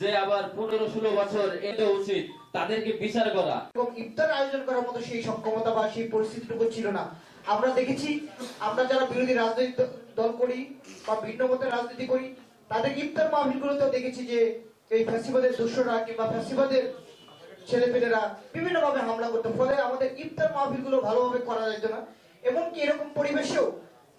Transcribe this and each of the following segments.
যে আবার পনেরো ষোলো বছর এটা উচিত তাদেরকে বিচার করা। এবং ইফতার আয়োজন করার মতো সেই সক্ষমতা বা সেই পরিস্থিতিটুকু ছিল না। আমরা দেখেছি, আমরা যারা বিরোধী রাজনৈতিক দল করি বা ভিন্ন মতের রাজনীতি করি, তাদের ইফতার মাহফিলগুলোতেও দেখেছি যে এই ফ্যাসিবাদের দোষরা কিংবা ফ্যাসিবাদের ছেলেপেলেরা বিভিন্নভাবে হামলা করতো। ফলে আমাদের ইফতার মাহফিলগুলো ভালোভাবে করা যেত না। এমনকি এরকম পরিবেশেও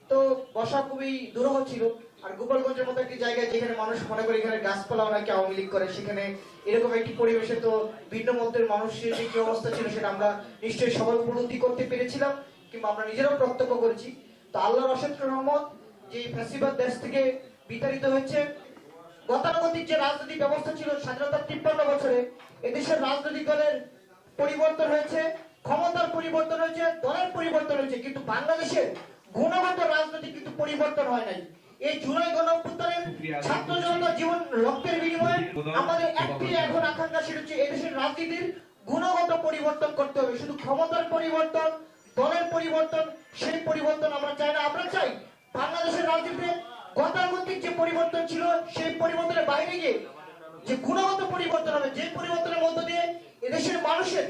তো বসা খুবই দুরূহ ছিল। আর গোপালগঞ্জের মতো একটি জায়গায় যেখানে মানুষ মনে করে এখানে গাছপালা নাকি আওয়ামী লীগ করে, সেখানে এরকম একটি পরিবেশে তো ভিন্ন মতের মানুষের যে কি অবস্থা ছিল সেটা আমরা নিশ্চয়ই সবাই উপলব্ধি করতে পেরেছিলাম, কিংবা আমরা নিজেরাও প্রত্যক্ষ করেছি। তো আল্লাহর অশেষ রহমত যে ফ্যাসিবাদ দেশ থেকে বিতাড়িত হয়েছে, গতানুগতিক যে রাজনৈতিক ব্যবস্থা ছিল স্বাধীনতার তিপ্পান্ন বছরে, এদেশের রাজনৈতিক দলের পরিবর্তন হয়েছে, ক্ষমতার পরিবর্তন হয়েছে, দলের পরিবর্তন হয়েছে, কিন্তু বাংলাদেশের গুণগত রাজনৈতিক কিন্তু পরিবর্তন হয় নাই। এই জুলাই গণ অভ্যুত্থানের ছাত্র জনতার জীবন রক্তের বিনিময়ে আমাদের একটি এখন আকাঙ্ক্ষা সেটা হচ্ছে এদেশের রাজনীতির গুণগত পরিবর্তন করতে হবে। শুধু ক্ষমতার পরিবর্তন দলের পরিবর্তন সেই পরিবর্তন আমরা চাই না। আমরা চাই বাংলাদেশের রাজনীতিতে গতানুগতিক যে পরিবর্তন ছিল সেই পরিবর্তনের বাইরে গিয়ে যে গুণগত পরিবর্তন হবে যে পরিবর্তনের মধ্য দিয়ে এদেশের মানুষের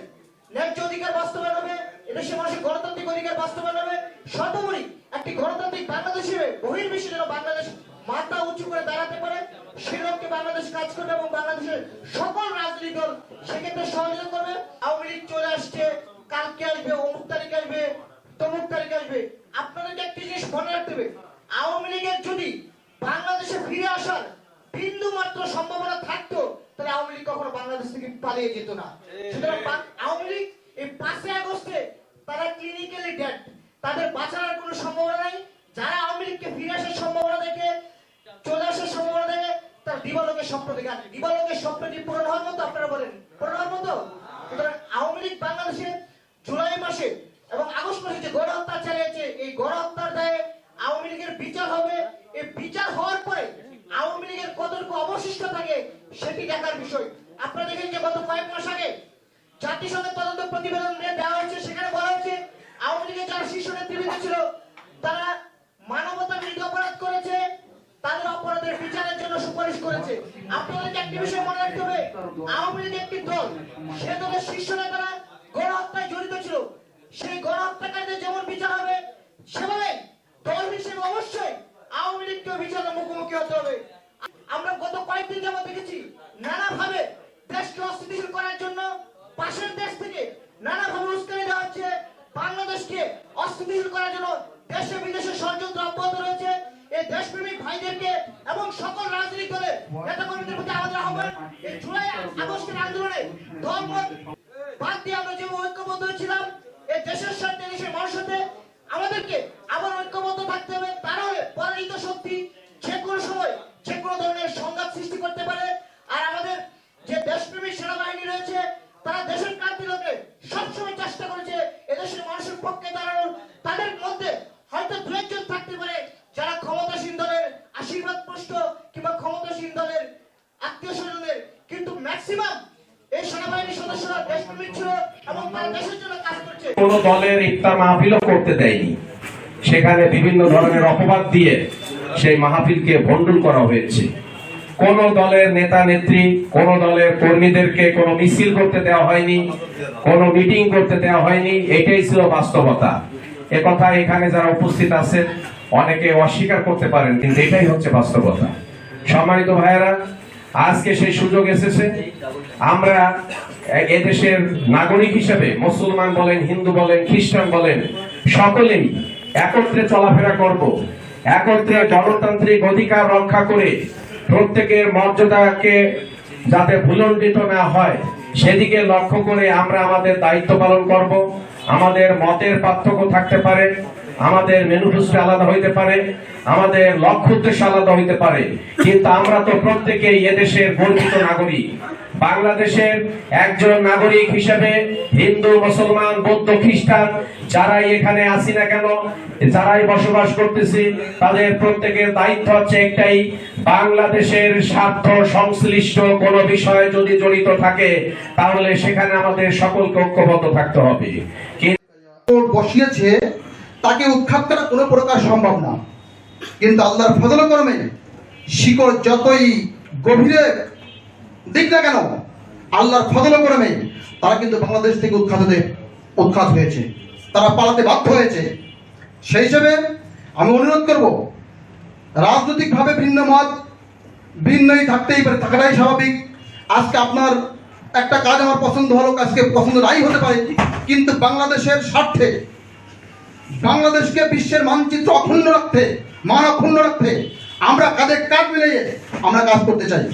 ন্যায্য অধিকার বাস্তবায়ন হবে এদেশের মানুষের গণতান্ত্রিক অধিকার বাস্তবায়ন হবে। সর্বোপরি একটি গণতান্ত্রিক বাংলাদেশ হিসেবে বহির্বিশ্বে যেন বাংলাদেশ মাথা উঁচু করে দাঁড়াতে পারে সেই বাংলাদেশ কাজ করবে এবং বাংলাদেশের সকল রাজনৈতিক দল সেক্ষেত্রে সহযোগিতা করবে। আওয়ামী লীগ চলে আসছে, কালকে আসবে, অমুক তারিখ আসবে, তমুক তারিখ আসবে। আপনাদেরকে একটি জিনিস মনে রাখতে হবে, আওয়ামী লীগের যদি বাংলাদেশে ফিরে আসার বিন্দু মাত্র সম্ভাবনা থাকতো, তাহলে আওয়ামী লীগ কখনো বাংলাদেশ থেকে পালিয়ে যেত না। সুতরাং বা- আওয়ামী লীগ এই পাঁচই আগস্টে তারা ক্লিনিক্যালি ডেড তাদের বাঁচার আর কোনো সম্ভাবনা নাই যারা আওয়ামী লীগকে ফিরে আসার সম্ভাবনা দেখে চলে আসার সম্ভাবনা দেখে তার দিবালোকের স্বপ্ন দেখে। আছে দিবালোকের স্বপ্নটি পূরণ হওয়ার মতো? আপনারা বলেন, পূরণ হওয়ার মতো? সুতরাং আওয়ামী লীগ বাংলাদেশে জুলাই মাসে এবং আগস্ট মাসে যে গণহত্যা চালিয়েছে, এই গণহত্যার দায়ে আওয়ামী লীগের বিচার হবে। এই বিচার হওয়ার পরে আওয়ামী লীগের কতটুকু অবশিষ্ট থাকে সেটি দেখার বিষয়। আপনারা দেখেন যে গত কয়েক মাস আগে জাতিসংঘের তদন্ত প্রতিবেদন দেওয়া হয়েছে। সেখানে বলা হয়েছে, আওয়ামী লীগের যারা শীর্ষ নেতৃবৃন্দ ছিল তারা মানবতা বিরোধী অপরাধ করেছে তাদের অপরাধের বিচারের জন্য সুপারিশ করেছে। একটি বিষয় মনে রাখতে হবে, আওয়ামী লীগ একটি দল, সে দলের শীর্ষ নেতারা জড়িত ছিল। সেই যেমন বিচার হবে, সেভাবে দল হিসেবে অবশ্যই আওয়ামী বিচারের মুখোমুখি হতে হবে। আমরা গত কয়েকদিন যাবত দেখেছি, নানাভাবে দেশকে অস্থিতিশীল করার জন্য পাশের দেশ থেকে নানাভাবে উস্কানি দেওয়া হচ্ছে। বাংলাদেশকে অস্থিতিশীল করার জন্য দেশে বিদেশে ষড়যন্ত্র অব্যাহত রয়েছে। দেশপ্রেমিক ভাইদেরকে এবং সকল রাজনৈতিক দলের নেতা কর্মীদের প্রতি আমাদের আহ্বান। এই জুলাই আগস্টের আন্দোলনে ধর্ম বাদ দিয়ে আমরা যে ঐক্যবদ্ধ ছিলাম, এই দেশের সাথে দেশের মানুষের আমাদেরকে আবার ঐক্যবদ্ধ থাকতে হবে। তাহলে পরাজিত শক্তি যে কোনো সময়, যে কোনো ধরনের সংঘাত সৃষ্টি করতে পারে। আর আমাদের যে দেশপ্রেমী সেনাবাহিনী রয়েছে, তারা দেশের ক্রান্তি লগ্নে সবসময় চেষ্টা করেছে এদেশের মানুষের পক্ষে দাঁড়ানোর কিন্তু ম্যাক্সিমাম এই সেনাবাহিনীর সদস্যরা দেশপ্রেমিক ছিল এবং তারা দেশের জন্য কাজ করছে। কোন দলের ইফতার মাহফিলও করতে দেয়নি। সেখানে বিভিন্ন ধরনের অপবাদ দিয়ে সেই মাহফিলকে ভণ্ডুল করা হয়েছে। কোন দলের নেতা, নেত্রী, কোন দলের কর্মীদেরকে কোনো মিছিল করতে দেওয়া হয়নি, কোনো মিটিং করতে দেওয়া হয়নি, এটাই ছিল বাস্তবতা। একথা এখানে যারা উপস্থিত আছেন, অনেকে অস্বীকার করতে পারেন, কিন্তু এটাই হচ্ছে বাস্তবতা। সম্মানিত ভাইয়েরা আজকে সেই সুযোগ এসেছে। আমরা এদেশের নাগরিক হিসেবে মুসলমান বলেন, হিন্দু বলেন, খ্রিস্টান বলেন, সকলেই একত্রে চলাফেরা করব। একত্রে গণতান্ত্রিক অধিকার রক্ষা করে প্রত্যেকের মর্যাদাকে যাতে ভুলণ্ডিত না হয়, সেদিকে লক্ষ্য করে আমরা আমাদের দায়িত্ব পালন করব। আমাদের মতের পার্থক্য থাকতে পারে, আমাদের ম্যানিফেস্টো আলাদা হইতে পারে, আমাদের লক্ষ্য উদ্দেশ্য আলাদা হইতে পারে। কিন্তু আমরা তো প্রত্যেকেই এদেশের গর্বিত নাগরিক। বাংলাদেশের একজন নাগরিক হিসেবে হিন্দু, মুসলমান, বৌদ্ধ, খ্রিস্টান যারাই এখানে আসি না কেন, যারাই বসবাস করতেছি, তাদের প্রত্যেকের দায়িত্ব হচ্ছে একটাই, বাংলাদেশের স্বার্থ সংশ্লিষ্ট কোন বিষয়ে যদি জড়িত থাকে, তাহলে সেখানে আমাদের সকলকে ঐক্যবদ্ধ থাকতে হবে। বসিয়েছে, তাকে উৎখাত করা কোনো প্রকার সম্ভব না। কিন্তু আল্লাহর ফজল কর্মে শিকড় যতই গভীরে দিক না কেন, আল্লাহর ফজল করমে তারা কিন্তু বাংলাদেশ থেকে উৎখাত উৎখাত হয়েছে। তারা পালাতে বাধ্য হয়েছে। সেই হিসেবে আমি অনুরোধ করব, রাজনৈতিকভাবে ভিন্ন মত, ভিন্নই থাকতেই পারে, থাকাটাই স্বাভাবিক। আজকে আপনার একটা কাজ আমার পছন্দ হলো, আজকে পছন্দ নাই হতে পারে। কিন্তু বাংলাদেশের স্বার্থে, বাংলাদেশকে বিশ্বের মানচিত্র অক্ষুণ্ণ রাখতে, মান অক্ষুণ্ণ রাখতে আমরা কাঁধে কাজ মিলিয়ে আমরা কাজ করতে চাই।